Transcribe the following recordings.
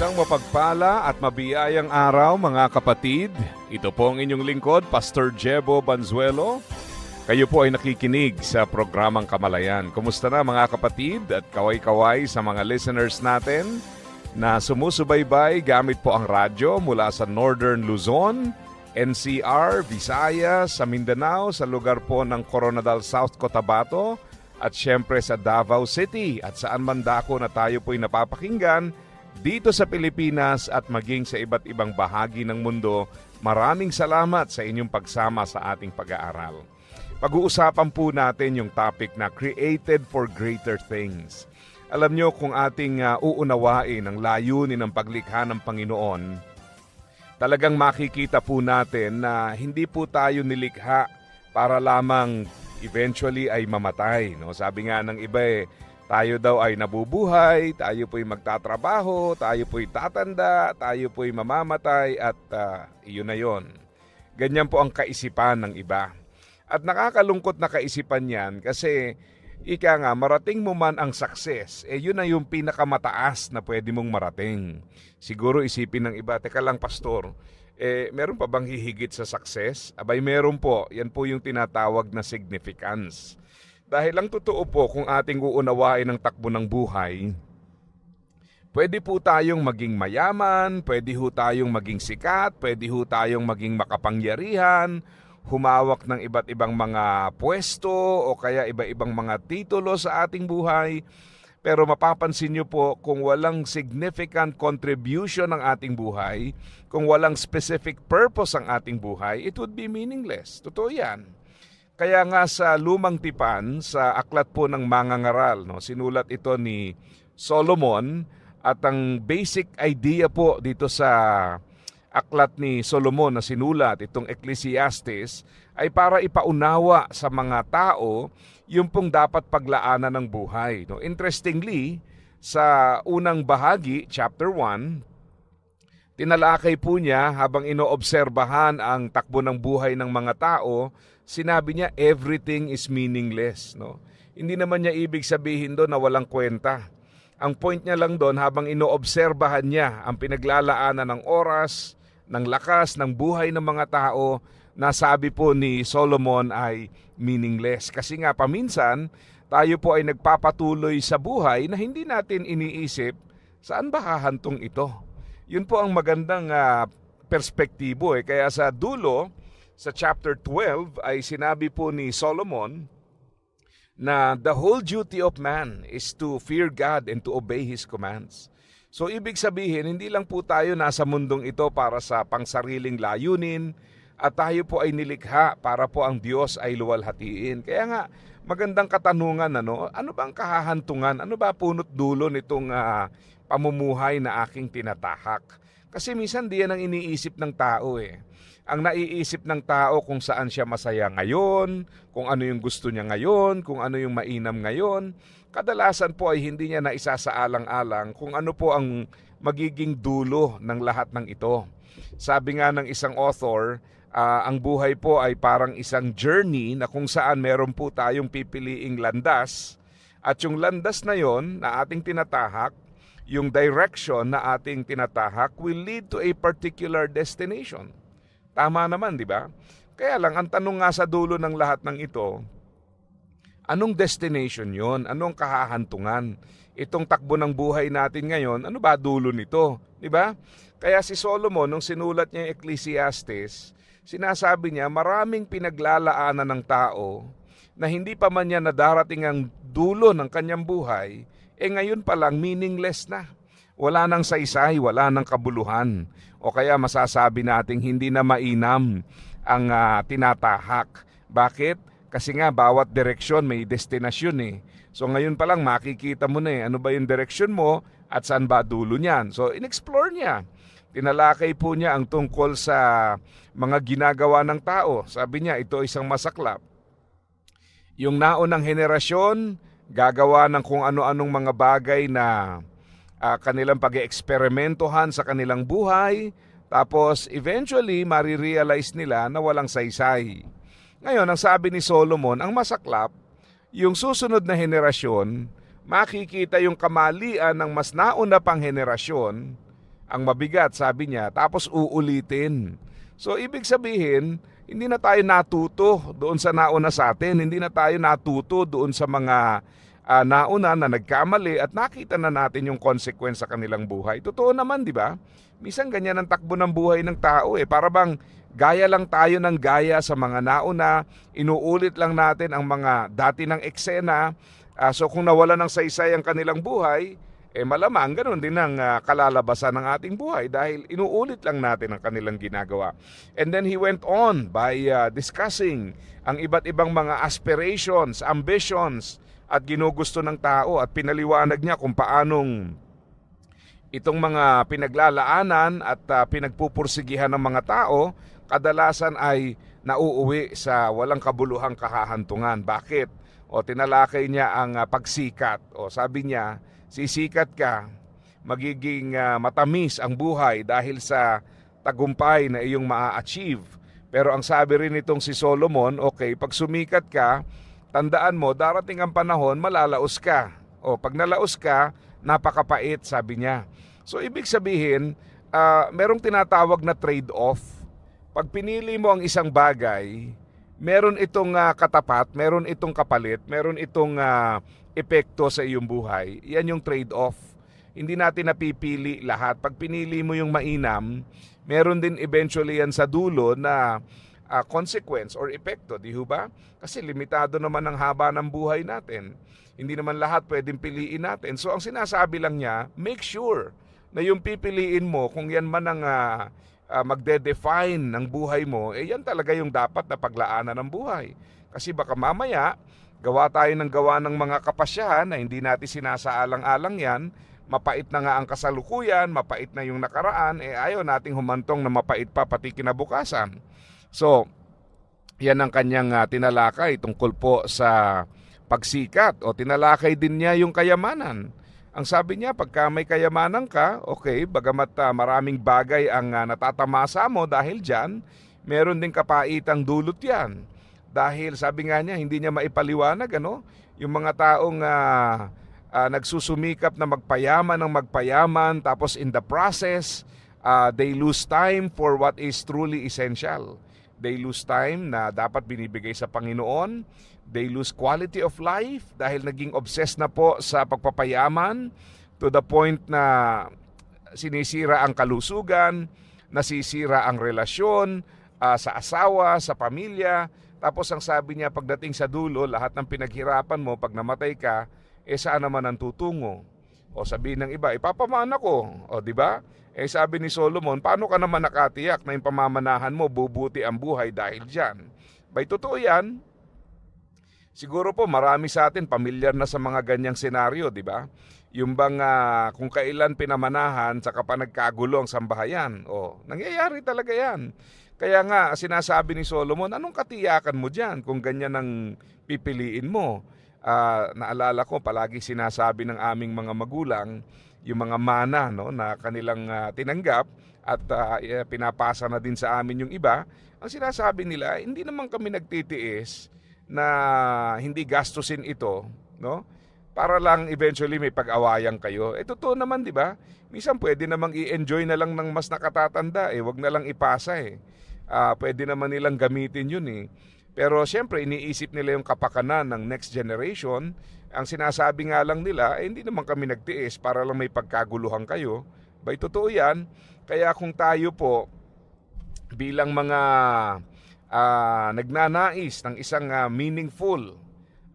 Isang mapagpala at mabiyayang araw mga kapatid. Ito po ang inyong lingkod, Pastor Jebo Banzuelo. Kayo po ay nakikinig sa programang Kamalayan. Kumusta na mga kapatid at kaway-kaway sa mga listeners natin na sumusubaybay gamit po ang radyo mula sa Northern Luzon, NCR, Visayas, sa Mindanao, sa lugar po ng Coronadal South Cotabato at syempre sa Davao City at saan man dako na tayo po'y napapakinggan dito sa Pilipinas at maging sa iba't ibang bahagi ng mundo. Maraming salamat sa inyong pagsama sa ating pag-aaral. Pag-uusapan po natin yung topic na created for greater things. Alam nyo kung ating uh, uunawain ang layunin ng paglikha ng Panginoon, talagang makikita po natin na hindi po tayo nilikha para lamang eventually ay mamatay. No? Sabi nga ng iba eh, tayo daw ay nabubuhay, tayo po'y magtatrabaho, tayo po'y tatanda, tayo po'y mamamatay at uh, iyon na yon. Ganyan po ang kaisipan ng iba. At nakakalungkot na kaisipan yan kasi ika nga, marating mo man ang success, eh yun na yung pinakamataas na pwede mong marating. Siguro isipin ng iba, teka lang pastor, eh meron pa bang hihigit sa success? Abay meron po, yan po yung tinatawag na significance. Dahil lang totoo po kung ating uunawain ang takbo ng buhay, pwede po tayong maging mayaman, pwede ho tayong maging sikat, pwede ho tayong maging makapangyarihan, humawak ng iba't ibang mga pwesto o kaya iba-ibang mga titulo sa ating buhay. Pero mapapansin nyo po kung walang significant contribution ng ating buhay, kung walang specific purpose ang ating buhay, it would be meaningless. Totoo yan. Kaya nga sa lumang tipan, sa aklat po ng mangangaral, no, sinulat ito ni Solomon at ang basic idea po dito sa aklat ni Solomon na sinulat, itong Ecclesiastes, ay para ipaunawa sa mga tao yung pong dapat paglaanan ng buhay. No? Interestingly, sa unang bahagi, chapter 1, tinalakay po niya habang inoobserbahan ang takbo ng buhay ng mga tao sinabi niya everything is meaningless. No? Hindi naman niya ibig sabihin doon na walang kwenta. Ang point niya lang doon habang inoobserbahan niya ang pinaglalaanan ng oras, ng lakas, ng buhay ng mga tao, na sabi po ni Solomon ay meaningless. Kasi nga paminsan, tayo po ay nagpapatuloy sa buhay na hindi natin iniisip saan ba hahantong ito. Yun po ang magandang uh, perspektibo eh. Kaya sa dulo, sa chapter 12 ay sinabi po ni Solomon na the whole duty of man is to fear God and to obey His commands. So ibig sabihin, hindi lang po tayo nasa mundong ito para sa pangsariling layunin at tayo po ay nilikha para po ang Diyos ay luwalhatiin. Kaya nga, magandang katanungan, ano, ano bang kahahantungan? Ano ba punot dulo nitong uh, pamumuhay na aking tinatahak? Kasi minsan di yan ang iniisip ng tao eh ang naiisip ng tao kung saan siya masaya ngayon, kung ano yung gusto niya ngayon, kung ano yung mainam ngayon. Kadalasan po ay hindi niya na isasaalang-alang kung ano po ang magiging dulo ng lahat ng ito. Sabi nga ng isang author, uh, ang buhay po ay parang isang journey na kung saan meron po tayong pipiliing landas at yung landas na yon na ating tinatahak, yung direction na ating tinatahak will lead to a particular destination. Tama naman, di ba? Kaya lang, ang tanong nga sa dulo ng lahat ng ito, anong destination yon? Anong kahahantungan? Itong takbo ng buhay natin ngayon, ano ba dulo nito? Di ba? Kaya si Solomon, nung sinulat niya yung Ecclesiastes, sinasabi niya, maraming pinaglalaanan ng tao na hindi pa man niya nadarating ang dulo ng kanyang buhay, eh ngayon pa lang meaningless na. Wala nang saysay, wala nang kabuluhan o kaya masasabi nating hindi na mainam ang uh, tinatahak. Bakit? Kasi nga bawat direksyon may destinasyon eh. So ngayon pa lang makikita mo na eh, ano ba yung direction mo at saan ba dulo niyan. So inexplore niya. Tinalakay po niya ang tungkol sa mga ginagawa ng tao. Sabi niya, ito isang masaklap. Yung naunang henerasyon, gagawa ng kung ano-anong mga bagay na ah, kanilang pag-eksperimentohan sa kanilang buhay. Tapos eventually, marirealize nila na walang saysay. Ngayon, ang sabi ni Solomon, ang masaklap, yung susunod na henerasyon, makikita yung kamalian ng mas nauna pang henerasyon, ang mabigat, sabi niya, tapos uulitin. So, ibig sabihin, hindi na tayo natuto doon sa nauna sa atin, hindi na tayo natuto doon sa mga ah, nauna na nagkamali at nakita na natin yung consequence sa kanilang buhay. Totoo naman, di ba? Minsan ganyan ang takbo ng buhay ng tao eh. Para bang gaya lang tayo ng gaya sa mga nauna, inuulit lang natin ang mga dati ng eksena. Ah, so kung nawala ng saysay ang kanilang buhay, eh malamang ganun din ang ah, kalalabasan ng ating buhay dahil inuulit lang natin ang kanilang ginagawa. And then he went on by ah, discussing ang iba't ibang mga aspirations, ambitions at ginugusto ng tao at pinaliwanag niya kung paanong itong mga pinaglalaanan at ah, pinagpupursigihan ng mga tao kadalasan ay nauuwi sa walang kabuluhang kahahantungan. Bakit? O tinalakay niya ang ah, pagsikat. O sabi niya, sisikat ka, magiging ah, matamis ang buhay dahil sa tagumpay na iyong maa-achieve. Pero ang sabi rin nitong si Solomon, okay, pag sumikat ka, tandaan mo, darating ang panahon, malalaos ka. O pag nalaos ka, napakapait, sabi niya. So ibig sabihin, ah, merong tinatawag na trade-off. Pag pinili mo ang isang bagay, meron itong ah, katapat, meron itong kapalit, meron itong ah, epekto sa iyong buhay. Yan yung trade-off. Hindi natin napipili lahat. Pag pinili mo yung mainam, meron din eventually yan sa dulo na ah, consequence or epekto, di ba? Kasi limitado naman ang haba ng buhay natin. Hindi naman lahat pwedeng piliin natin. So ang sinasabi lang niya, make sure na yung pipiliin mo, kung yan man ang ah, ah, magde-define ng buhay mo, eh yan talaga yung dapat na paglaanan ng buhay. Kasi baka mamaya, gawa tayo ng gawa ng mga kapasyahan na hindi natin sinasaalang-alang yan, mapait na nga ang kasalukuyan, mapait na yung nakaraan, eh ayaw nating humantong na mapait pa pati kinabukasan. So, yan ang kanyang ah, tinalakay tungkol po sa pagsikat o tinalakay din niya yung kayamanan. Ang sabi niya, pagka may kayamanan ka, okay, bagamat ah, maraming bagay ang ah, natatamasa mo dahil dyan, meron din kapaitang dulot yan. Dahil sabi nga niya, hindi niya maipaliwanag, ano? Yung mga taong ah, ah, nagsusumikap na magpayaman ng magpayaman, tapos in the process, ah, they lose time for what is truly essential. They lose time na dapat binibigay sa Panginoon. They lose quality of life dahil naging obsessed na po sa pagpapayaman to the point na sinisira ang kalusugan, nasisira ang relasyon ah, sa asawa, sa pamilya. Tapos ang sabi niya pagdating sa dulo, lahat ng pinaghirapan mo pag namatay ka, eh saan naman ang tutungo? O sabihin ng iba, ipapamana ko. O di ba? Eh sabi ni Solomon, paano ka naman nakatiyak na yung pamamanahan mo bubuti ang buhay dahil dyan? Bay totoo yan. Siguro po marami sa atin pamilyar na sa mga ganyang senaryo, di ba? Yung bang ah, kung kailan pinamanahan sa kapag nagkagulo ang sambahayan. O, nangyayari talaga yan. Kaya nga, sinasabi ni Solomon, anong katiyakan mo dyan kung ganyan ang pipiliin mo? Ah, naalala ko, palagi sinasabi ng aming mga magulang, yung mga mana no, na kanilang ah, tinanggap at eh, pinapasa na din sa amin yung iba, ang sinasabi nila, hindi naman kami nagtitiis na hindi gastusin ito, no? Para lang eventually may pag-awayan kayo. Eh totoo naman, 'di ba? Minsan pwede namang i-enjoy na lang ng mas nakatatanda eh, wag na lang ipasa eh. Ah, pwede naman nilang gamitin 'yun eh. Pero siyempre iniisip nila yung kapakanan ng next generation. Ang sinasabi nga lang nila, eh, hindi naman kami nagtiis para lang may pagkaguluhan kayo. Bay totoo 'yan. Kaya kung tayo po bilang mga ah, nagnanais ng isang ah, meaningful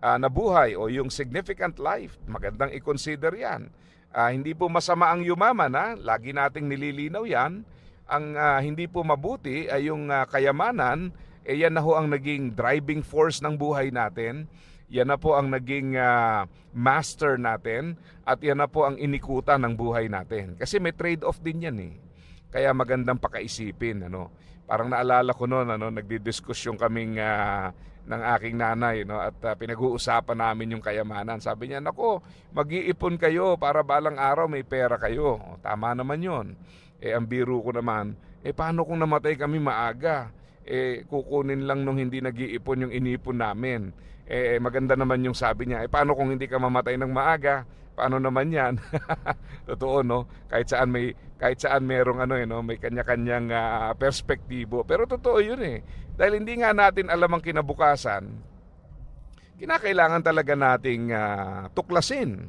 ah, na buhay o yung significant life, magandang i-consider yan. Ah, hindi po masama ang yumaman, ha? lagi nating nililinaw yan. Ang ah, hindi po mabuti ay yung ah, kayamanan, eh yan na ho ang naging driving force ng buhay natin. Yan na po ang naging ah, master natin at yan na po ang inikutan ng buhay natin. Kasi may trade-off din yan eh. Kaya magandang pakaisipin. Ano? Parang naalala ko noon, ano, nagdidiskusyon kaming ah, ng aking nanay no at ah, pinag-uusapan namin yung kayamanan. Sabi niya, "Nako, mag-iipon kayo para balang araw may pera kayo." Tama naman 'yon. Eh ang biro ko naman, eh paano kung namatay kami maaga? Eh kukunin lang nung hindi nag-iipon yung inipon namin. Eh maganda naman yung sabi niya, eh paano kung hindi ka mamatay ng maaga? Paano naman 'yan? Totoo no? Kahit saan may kahit saan merong ano eh, no? may kanya-kanyang ah, perspektibo. Pero totoo 'yun eh. Dahil hindi nga natin alam ang kinabukasan, kinakailangan talaga nating ah, tuklasin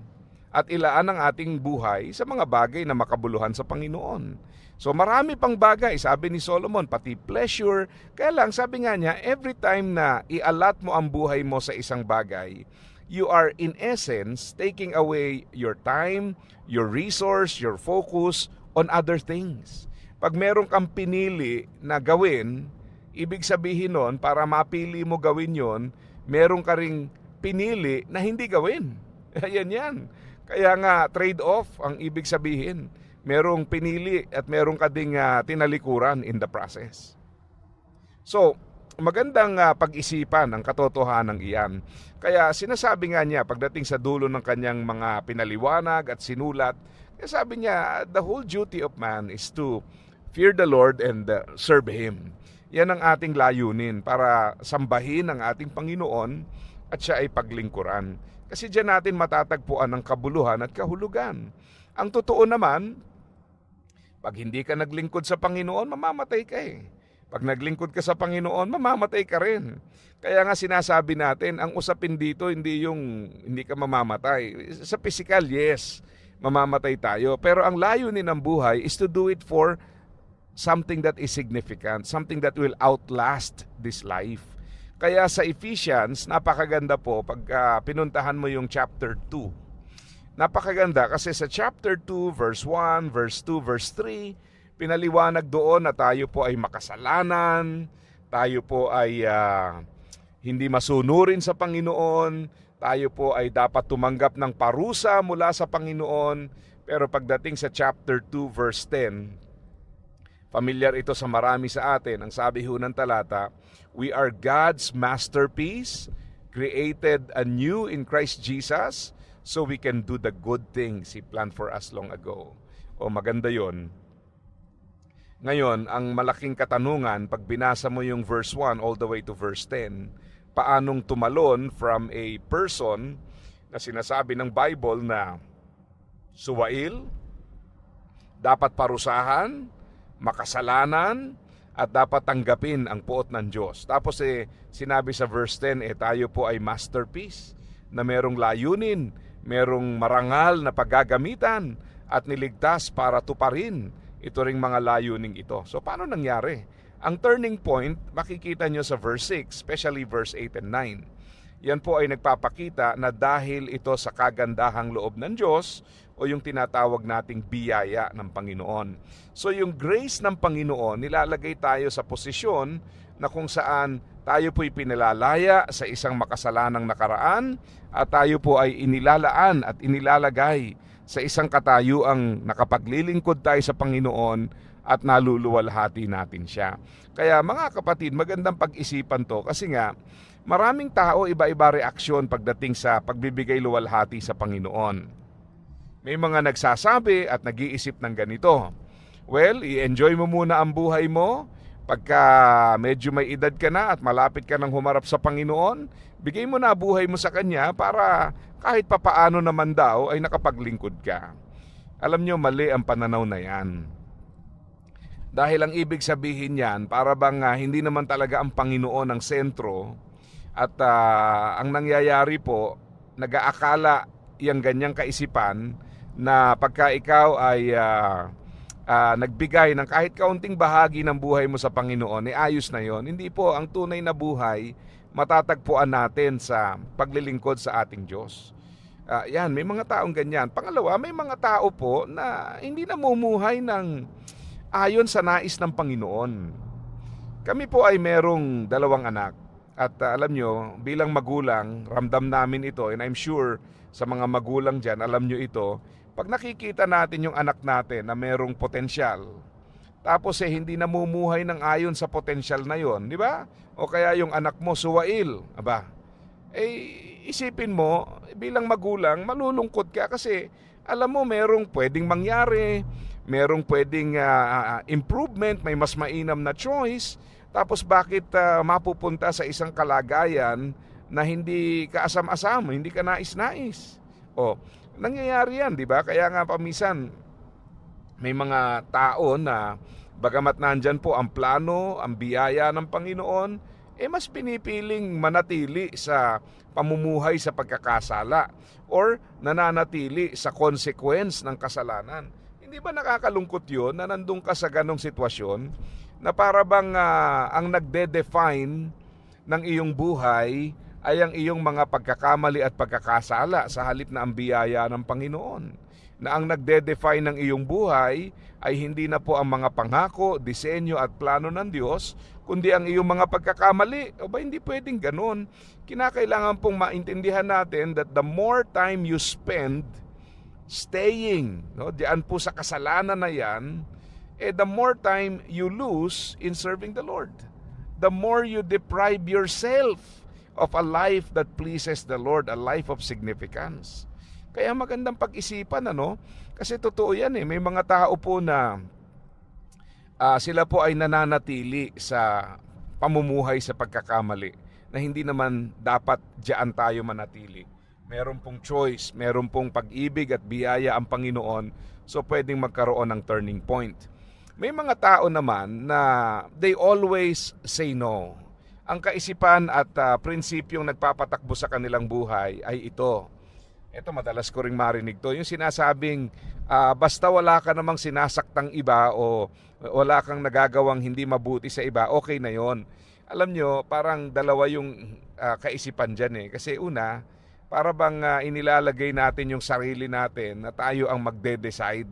at ilaan ang ating buhay sa mga bagay na makabuluhan sa Panginoon. So marami pang bagay, sabi ni Solomon, pati pleasure. Kaya lang, sabi nga niya, every time na ialat mo ang buhay mo sa isang bagay, you are in essence taking away your time, your resource, your focus on other things. Pag meron kang pinili na gawin, ibig sabihin nun, para mapili mo gawin yon, meron ka ring pinili na hindi gawin. Ayan yan. Kaya nga, trade-off ang ibig sabihin. Merong pinili at merong ka ding ah, tinalikuran in the process. So, magandang ah, pag-isipan ang katotohanan iyan. Kaya sinasabi nga niya pagdating sa dulo ng kanyang mga pinaliwanag at sinulat, sabi niya, the whole duty of man is to fear the Lord and uh, serve Him. Yan ang ating layunin para sambahin ang ating Panginoon at siya ay paglingkuran. Kasi diyan natin matatagpuan ang kabuluhan at kahulugan. Ang totoo naman, pag hindi ka naglingkod sa Panginoon, mamamatay ka eh. Pag naglingkod ka sa Panginoon, mamamatay ka rin. Kaya nga sinasabi natin, ang usapin dito hindi yung hindi ka mamamatay. Sa physical, yes, mamamatay tayo. Pero ang layunin ng buhay is to do it for something that is significant, something that will outlast this life. Kaya sa Ephesians, napakaganda po pag ah, pinuntahan mo yung chapter 2. Napakaganda kasi sa chapter 2, verse 1, verse 2, verse 3, pinaliwanag doon na tayo po ay makasalanan, tayo po ay ah, hindi masunurin sa Panginoon, tayo po ay dapat tumanggap ng parusa mula sa Panginoon. Pero pagdating sa chapter 2, verse 10, Familiar ito sa marami sa atin. Ang sabi ho ng talata, We are God's masterpiece, created anew in Christ Jesus, so we can do the good things He planned for us long ago. O maganda yon. Ngayon, ang malaking katanungan, pag binasa mo yung verse 1 all the way to verse 10, paanong tumalon from a person na sinasabi ng Bible na suwail, dapat parusahan, makasalanan at dapat tanggapin ang puot ng Diyos. Tapos eh, sinabi sa verse 10, eh tayo po ay masterpiece na merong layunin, merong marangal na paggagamitan at niligtas para tuparin ito ring mga layuning ito. So paano nangyari? Ang turning point, makikita nyo sa verse 6, especially verse 8 and 9. Yan po ay nagpapakita na dahil ito sa kagandahang loob ng Diyos o yung tinatawag nating biyaya ng Panginoon. So yung grace ng Panginoon, nilalagay tayo sa posisyon na kung saan tayo po'y pinilalaya sa isang makasalanang nakaraan at tayo po ay inilalaan at inilalagay sa isang katayuang nakapaglilingkod tayo sa Panginoon at naluluwalhati natin siya. Kaya mga kapatid, magandang pag-isipan to kasi nga maraming tao iba-iba reaksyon pagdating sa pagbibigay luwalhati sa Panginoon. May mga nagsasabi at nag-iisip ng ganito. Well, i-enjoy mo muna ang buhay mo. Pagka medyo may edad ka na at malapit ka nang humarap sa Panginoon, bigay mo na buhay mo sa Kanya para kahit papaano naman daw ay nakapaglingkod ka. Alam nyo, mali ang pananaw na yan. Dahil ang ibig sabihin yan, para bang ah, hindi naman talaga ang Panginoon ang sentro at ah, ang nangyayari po, nag-aakala yung ganyang kaisipan na pagka ikaw ay ah, ah, nagbigay ng kahit kaunting bahagi ng buhay mo sa Panginoon, eh ayos na yon. Hindi po, ang tunay na buhay, matatagpuan natin sa paglilingkod sa ating Diyos. Ah, yan, may mga taong ganyan. Pangalawa, may mga tao po na hindi namumuhay ng ayon sa nais ng Panginoon. Kami po ay merong dalawang anak. At ah, alam nyo, bilang magulang, ramdam namin ito and I'm sure sa mga magulang dyan, alam nyo ito, pag nakikita natin yung anak natin na merong potensyal, tapos eh hindi namumuhay ng ayon sa potensyal na yon, di ba? O kaya yung anak mo suwail, aba. Eh isipin mo bilang magulang, malulungkot ka kasi alam mo merong pwedeng mangyari, merong pwedeng ah, improvement, may mas mainam na choice. Tapos bakit ah, mapupunta sa isang kalagayan na hindi ka asam-asam, hindi ka nais-nais? O, nangyayari yan, di ba? Kaya nga pamisan, may mga tao na bagamat nandyan po ang plano, ang biyaya ng Panginoon, eh mas pinipiling manatili sa pamumuhay sa pagkakasala or nananatili sa consequence ng kasalanan. Hindi ba nakakalungkot yun na nandun ka sa ganong sitwasyon na para bang ah, ang nagde-define ng iyong buhay ay ang iyong mga pagkakamali at pagkakasala sa halip na ang biyaya ng Panginoon na ang nagde-define ng iyong buhay ay hindi na po ang mga pangako, disenyo at plano ng Diyos, kundi ang iyong mga pagkakamali. O ba hindi pwedeng ganun? Kinakailangan pong maintindihan natin that the more time you spend staying, no, diyan po sa kasalanan na yan, eh the more time you lose in serving the Lord. The more you deprive yourself of a life that pleases the Lord, a life of significance. Kaya magandang pag-isipan ano, kasi totoo yan eh, may mga tao po na ah, sila po ay nananatili sa pamumuhay sa pagkakamali na hindi naman dapat diyan tayo manatili. Meron pong choice, meron pong pag-ibig at biyaya ang Panginoon, so pwedeng magkaroon ng turning point. May mga tao naman na they always say no. Ang kaisipan at ah, prinsipyong nagpapatakbo sa kanilang buhay ay ito. Ito madalas ko ring marinig to. Yung sinasabing ah, basta wala ka namang sinasaktang iba o wala kang nagagawang hindi mabuti sa iba, okay na yon. Alam nyo, parang dalawa yung ah, kaisipan dyan eh. Kasi una, para bang ah, inilalagay natin yung sarili natin na tayo ang magde-decide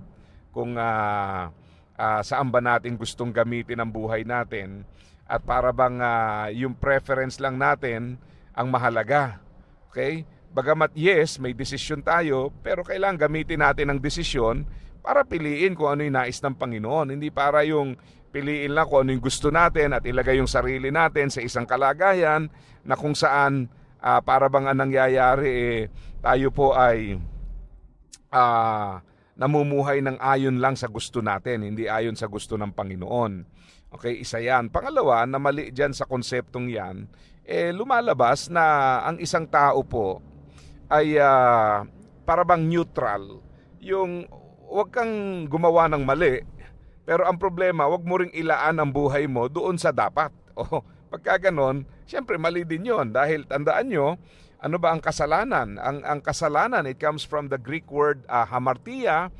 kung ah, ah, saan ba natin gustong gamitin ang buhay natin at para bang ah, yung preference lang natin ang mahalaga. Okay? Bagamat yes, may desisyon tayo, pero kailangan gamitin natin ang desisyon para piliin kung ano yung nais ng Panginoon. Hindi para yung piliin lang kung ano yung gusto natin at ilagay yung sarili natin sa isang kalagayan na kung saan ah, para bang ang nangyayari eh, tayo po ay ah, namumuhay ng ayon lang sa gusto natin, hindi ayon sa gusto ng Panginoon. Okay, isa yan. Pangalawa, na mali dyan sa konseptong yan, eh, lumalabas na ang isang tao po ay ah, para bang neutral. Yung wag kang gumawa ng mali, pero ang problema, wag mo ring ilaan ang buhay mo doon sa dapat. O, pagka ganon, syempre mali din yon dahil tandaan nyo, ano ba ang kasalanan? Ang, ang kasalanan, it comes from the Greek word ah, hamartia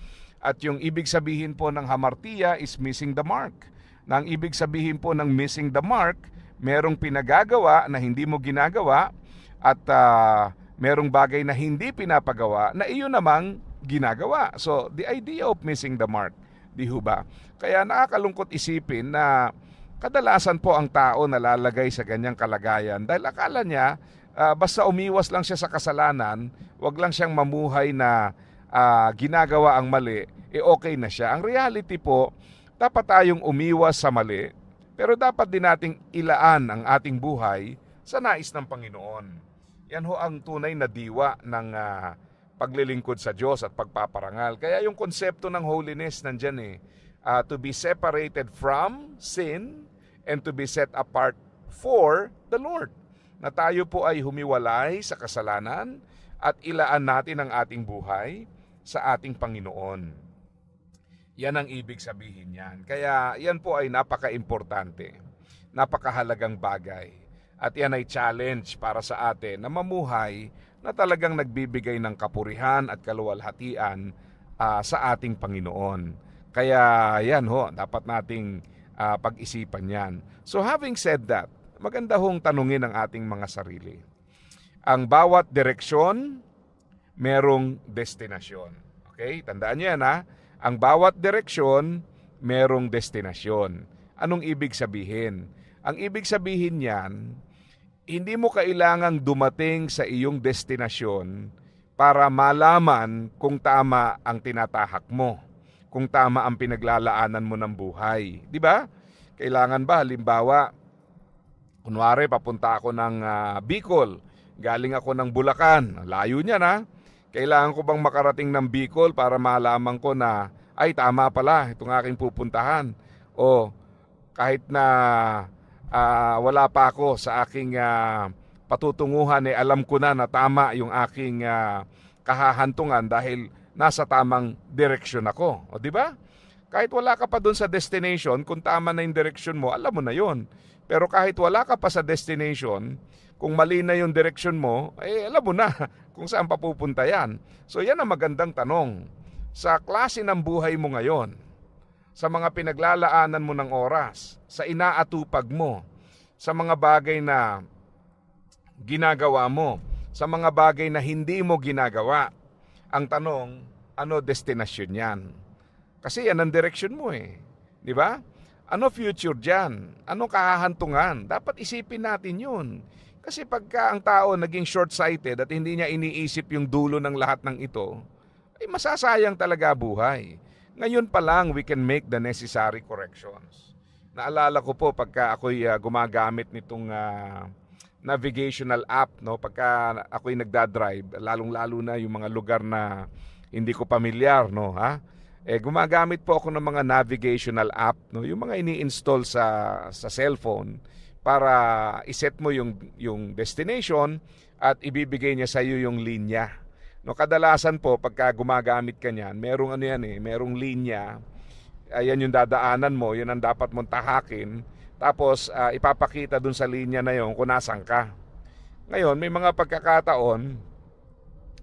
at yung ibig sabihin po ng hamartia is missing the mark. Na ang ibig sabihin po ng missing the mark, merong pinagagawa na hindi mo ginagawa at ah, merong bagay na hindi pinapagawa na iyon namang ginagawa. So, the idea of missing the mark, di ho ba? Kaya nakakalungkot isipin na kadalasan po ang tao nalalagay sa ganyang kalagayan dahil akala niya ah, basta umiwas lang siya sa kasalanan, wag lang siyang mamuhay na ah, ginagawa ang mali, eh okay na siya. Ang reality po, dapat tayong umiwas sa mali, pero dapat din nating ilaan ang ating buhay sa nais ng Panginoon. Yan ho ang tunay na diwa ng ah, paglilingkod sa Diyos at pagpaparangal. Kaya yung konsepto ng holiness nandyan eh. Ah, to be separated from sin and to be set apart for the Lord. Na tayo po ay humiwalay sa kasalanan at ilaan natin ang ating buhay sa ating Panginoon. Yan ang ibig sabihin yan. Kaya yan po ay napaka-importante. Napakahalagang bagay. At yan ay challenge para sa atin na mamuhay na talagang nagbibigay ng kapurihan at kaluwalhatian ah, sa ating Panginoon. Kaya yan ho, dapat nating ah, pag-isipan yan. So having said that, maganda hong tanungin ang ating mga sarili. Ang bawat direksyon, merong destinasyon. Okay? Tandaan niyo yan ha. Ang bawat direksyon, merong destinasyon. Anong ibig sabihin? Ang ibig sabihin niyan, hindi mo kailangang dumating sa iyong destinasyon para malaman kung tama ang tinatahak mo, kung tama ang pinaglalaanan mo ng buhay. Di ba? Kailangan ba, halimbawa, kunwari papunta ako ng ah, Bicol, galing ako ng Bulacan, layo niya na. Kailangan ko bang makarating ng Bicol para malaman ko na, ay tama pala, itong aking pupuntahan. O kahit na ah, wala pa ako sa aking ah, patutunguhan, eh, alam ko na na tama yung aking ah, kahahantungan dahil nasa tamang direksyon ako. O di ba? Kahit wala ka pa doon sa destination, kung tama na yung direksyon mo, alam mo na yon. Pero kahit wala ka pa sa destination, kung mali na yung direksyon mo, eh alam mo na kung saan papupunta yan. So yan ang magandang tanong. Sa klase ng buhay mo ngayon, sa mga pinaglalaanan mo ng oras, sa inaatupag mo, sa mga bagay na ginagawa mo, sa mga bagay na hindi mo ginagawa. Ang tanong, ano destinasyon yan? Kasi yan ang direksyon mo eh. Di ba? Ano future dyan? Ano kahahantungan? Dapat isipin natin yun. Kasi pagka ang tao naging short-sighted at hindi niya iniisip yung dulo ng lahat ng ito, ay masasayang talaga buhay. Ngayon pa lang, we can make the necessary corrections. Naalala ko po pagka ako'y ah, gumagamit nitong ah, navigational app, no? pagka ako'y nagdadrive, lalong-lalo na yung mga lugar na hindi ko pamilyar, no? ha? Eh, gumagamit po ako ng mga navigational app, no? yung mga ini-install sa, sa cellphone para iset mo yung, yung destination at ibibigay niya sa iyo yung linya. No, kadalasan po pagka gumagamit ka niyan, merong ano yan eh, merong linya. Ayan yung dadaanan mo, yun ang dapat mong tahakin. Tapos ah, ipapakita dun sa linya na yon kung nasan ka. Ngayon, may mga pagkakataon,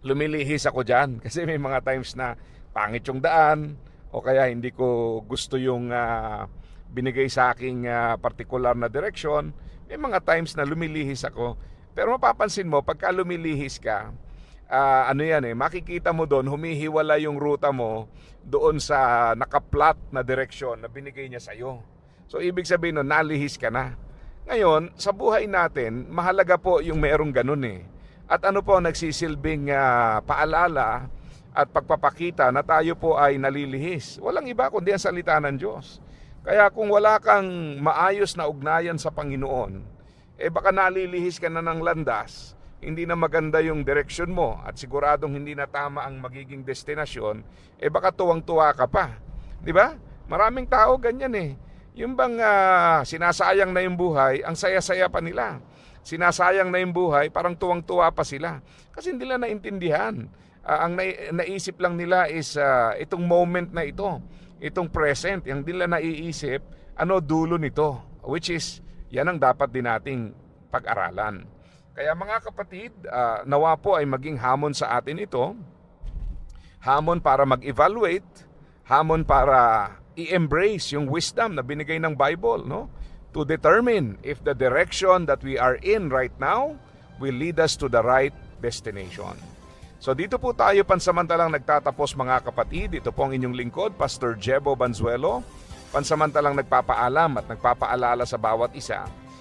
lumilihis ako dyan. Kasi may mga times na pangit yung daan, o kaya hindi ko gusto yung ah, binigay sa aking ah, particular na direksyon. May mga times na lumilihis ako. Pero mapapansin mo, pagka lumilihis ka, ah, ano yan eh, makikita mo doon, humihiwala yung ruta mo doon sa nakaplat na direksyon na binigay niya sa'yo. So, ibig sabihin nun, nalihis ka na. Ngayon, sa buhay natin, mahalaga po yung merong ganun eh. At ano po nagsisilbing ah, paalala at pagpapakita na tayo po ay nalilihis. Walang iba kundi ang salita ng Diyos. Kaya kung wala kang maayos na ugnayan sa Panginoon, eh baka nalilihis ka na ng landas, hindi na maganda yung direksyon mo at siguradong hindi na tama ang magiging destinasyon, eh baka tuwang-tuwa ka pa. Di ba? Maraming tao ganyan eh. Yung bang ah, sinasayang na yung buhay, ang saya-saya pa nila. Sinasayang na yung buhay, parang tuwang-tuwa pa sila. Kasi hindi nila naintindihan. Ah, ang nai- naisip lang nila is ah, itong moment na ito, itong present, yung nila naiisip, ano dulo nito, which is, yan ang dapat din nating pag-aralan. Kaya mga kapatid, ah, nawa po ay maging hamon sa atin ito, hamon para mag-evaluate, hamon para i-embrace yung wisdom na binigay ng Bible, no? To determine if the direction that we are in right now will lead us to the right destination. So dito po tayo pansamantalang nagtatapos mga kapatid. Ito po ang inyong lingkod, Pastor Jebo Banzuelo. Pansamantalang nagpapaalam at nagpapaalala sa bawat isa